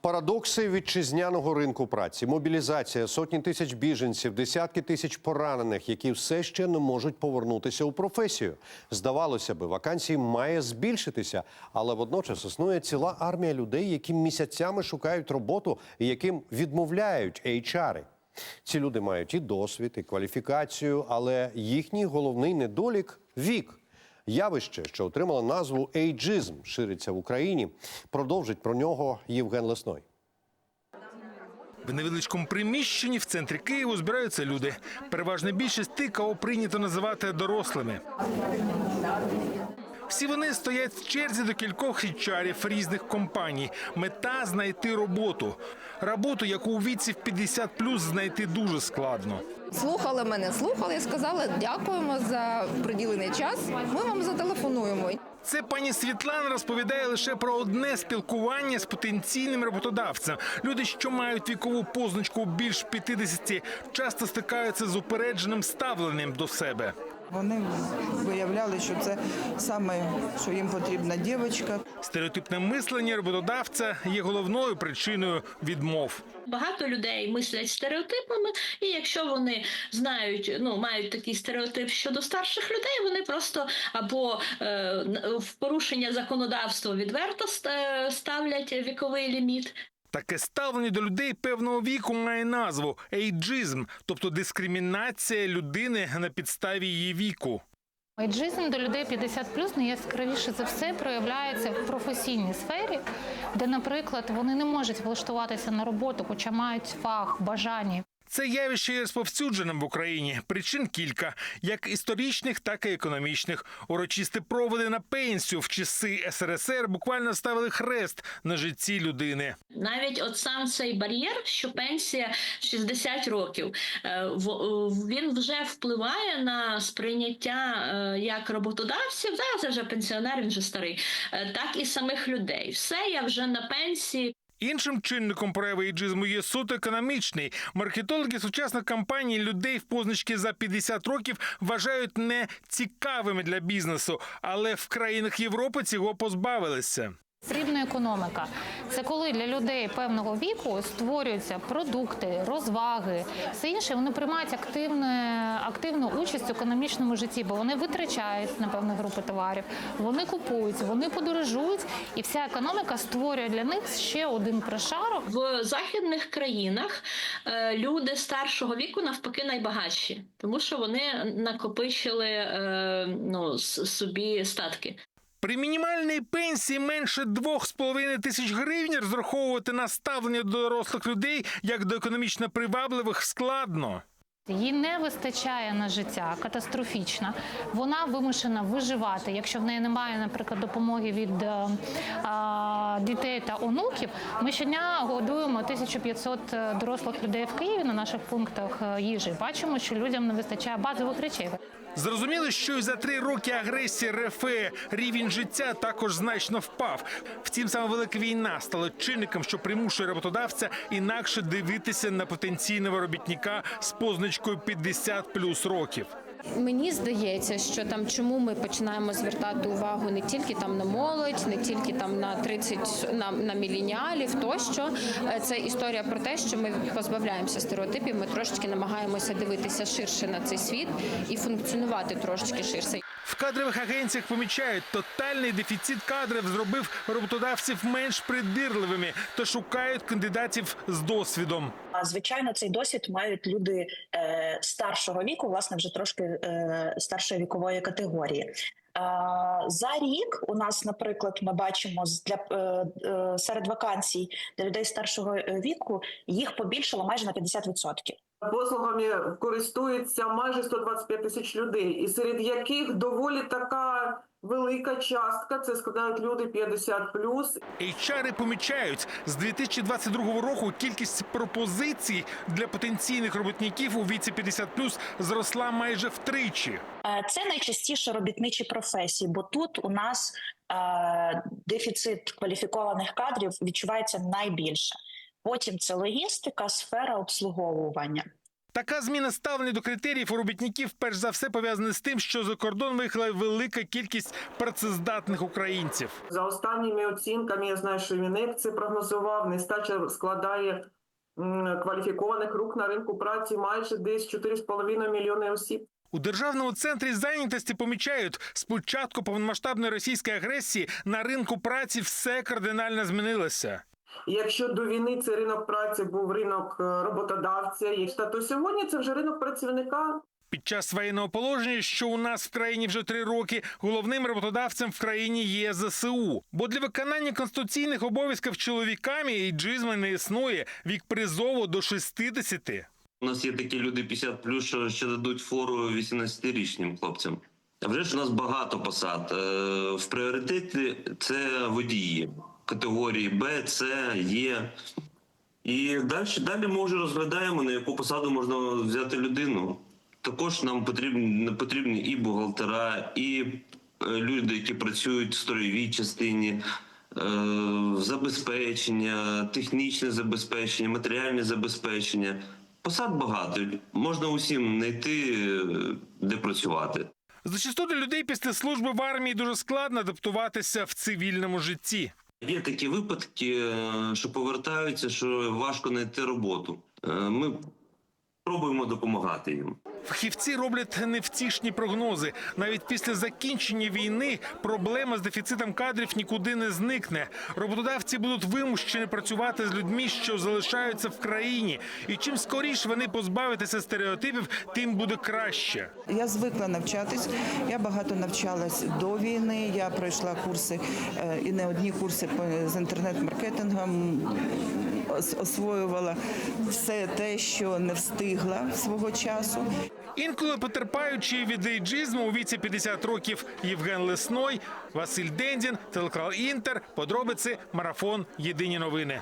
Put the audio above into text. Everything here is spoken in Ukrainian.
Парадокси вітчизняного ринку праці, мобілізація, сотні тисяч біженців, десятки тисяч поранених, які все ще не можуть повернутися у професію. Здавалося би, вакансій має збільшитися, але водночас існує ціла армія людей, які місяцями шукають роботу і яким відмовляють HR. Ці люди мають і досвід, і кваліфікацію, але їхній головний недолік вік. Явище, що отримало назву ейджизм, шириться в Україні. Продовжить про нього Євген Лесной. В невеличкому приміщенні в центрі Києва збираються люди. Переважна більшість тих, кого прийнято називати дорослими. Всі вони стоять в черзі до кількох хічарів різних компаній. Мета знайти роботу. Роботу, яку у віці в 50 плюс знайти дуже складно. Слухали мене, слухали і сказали дякуємо за приділений час. Ми вам зателефонуємо. Це пані Світлана розповідає лише про одне спілкування з потенційним роботодавцем. Люди, що мають вікову позначку більш 50, часто стикаються з упередженим ставленням до себе. Вони виявляли, що це саме, що їм потрібна дівчинка. Стереотипне мислення роботодавця є головною причиною відмов. Багато людей мислять стереотипами, і якщо вони знають, ну мають такий стереотип щодо старших людей, вони просто або е, в порушення законодавства відверто ставлять віковий ліміт, Таке ставлення до людей певного віку має назву ейджизм, тобто дискримінація людини на підставі її віку. Ейджизм до людей 50 найяскравіше за все проявляється в професійній сфері, де, наприклад, вони не можуть влаштуватися на роботу, хоча мають фах, бажання. Це явище є розповсюдженим в Україні. Причин кілька, як історичних, так і економічних. Урочисті проводи на пенсію в часи СРСР буквально ставили хрест на житті людини. навіть от сам цей бар'єр, що пенсія 60 років, е, в- він вже впливає на сприйняття е, як роботодавців. Зараз вже пенсіонер, він вже старий, е, так і самих людей. Все, я вже на пенсії. Іншим чинником прояви іджизму є суто економічний. Маркетологи сучасних компаній людей в позначки за 50 років вважають не цікавими для бізнесу, але в країнах Європи цього позбавилися. Срібна економіка це коли для людей певного віку створюються продукти, розваги, все інше. Вони приймають активне, активну участь у економічному житті, бо вони витрачають на певні групи товарів, вони купують, вони подорожують, і вся економіка створює для них ще один прошарок. В західних країнах е, люди старшого віку навпаки найбагатші, тому що вони накопичили е, ну, собі статки. При мінімальній пенсії менше 2,5 тисяч гривень розраховувати на ставлення до дорослих людей як до економічно привабливих складно. Їй не вистачає на життя катастрофічно. Вона вимушена виживати. Якщо в неї немає, наприклад, допомоги від е, дітей та онуків, ми щодня годуємо 1500 дорослих людей в Києві на наших пунктах е, їжі. Бачимо, що людям не вистачає базових речей. Зрозуміло, що й за три роки агресії РФ рівень життя також значно впав. Втім, саме велика війна стала чинником, що примушує роботодавця інакше дивитися на потенційного робітника з позначкою 50 плюс років. Мені здається, що там чому ми починаємо звертати увагу не тільки там на молодь, не тільки там на 30, на, на мілініалів, тощо Е, це історія про те, що ми позбавляємося стереотипів. Ми трошечки намагаємося дивитися ширше на цей світ і функціонувати трошечки ширше. В кадрових агенціях помічають, тотальний дефіцит кадрів зробив роботодавців менш придирливими та шукають кандидатів з досвідом. Звичайно, цей досвід мають люди е, старшого віку, власне, вже трошки е, старшої вікової категорії. За рік у нас, наприклад, ми бачимо для е, серед вакансій для людей старшого віку їх побільшало майже на 50%. Послугами користується майже 125 тисяч людей, і серед яких доволі така велика частка це складають люди 50 плюс. HR помічають, з 2022 року кількість пропозицій для потенційних робітників у віці 50 зросла майже втричі. Е, Це найчастіше робітничі професії, бо тут у нас е, дефіцит кваліфікованих кадрів відчувається найбільше. Потім це логістика, сфера обслуговування. Така зміна ставлення до критеріїв у робітників перш за все пов'язана з тим, що за кордон виїхала велика кількість працездатних українців. За останніми оцінками, я знаю, що Вінник це прогнозував. Нестача складає кваліфікованих рук на ринку праці майже десь 4,5 мільйони осіб. У державному центрі зайнятості помічають, з початку повномасштабної російської агресії на ринку праці все кардинально змінилося. І Якщо до війни цей ринок праці був ринок е, роботодавця, і то сьогодні це вже ринок працівника. Під час воєнного положення, що у нас в країні вже три роки, головним роботодавцем в країні є ЗСУ. Бо для виконання конституційних обов'язків чоловіками іджизму не існує вік призову до 60. У нас є такі люди 50 плюс, що ще дадуть фору 18-річним хлопцям. А вже ж у нас багато посад. Е, В пріоритеті це водії категорії Б, С, Є. І далі, далі ми вже розглядаємо, на яку посаду можна взяти людину. Також нам потрібні, потрібні і бухгалтера, і е, люди, які працюють в строєвій частині, е, забезпечення, технічне забезпечення, матеріальне забезпечення. Посад багато. Можна усім знайти, е, де працювати. Зачасту для людей після служби в армії дуже складно адаптуватися в цивільному житті. Є такі випадки, е, що повертаються, що важко знайти роботу. Е, Ми пробуємо допомагати їм. Фахівці роблять невтішні прогнози. Навіть після закінчення війни проблема з дефіцитом кадрів нікуди не зникне. Роботодавці будуть вимушені працювати з людьми, що залишаються в країні. І чим скоріше вони позбавитися стереотипів, тим буде краще. Я звикла навчатись. Я багато навчалась до війни. Я пройшла курси е, і не одні курси по- з інтернет-маркетингом. Ос- Освоювала все те, що не встигла свого часу. Інколи потерпаючи від ейджизму у віці 50 років Євген Лесной, Василь Дендін, телеканал Інтер, подробиці, марафон, єдині новини.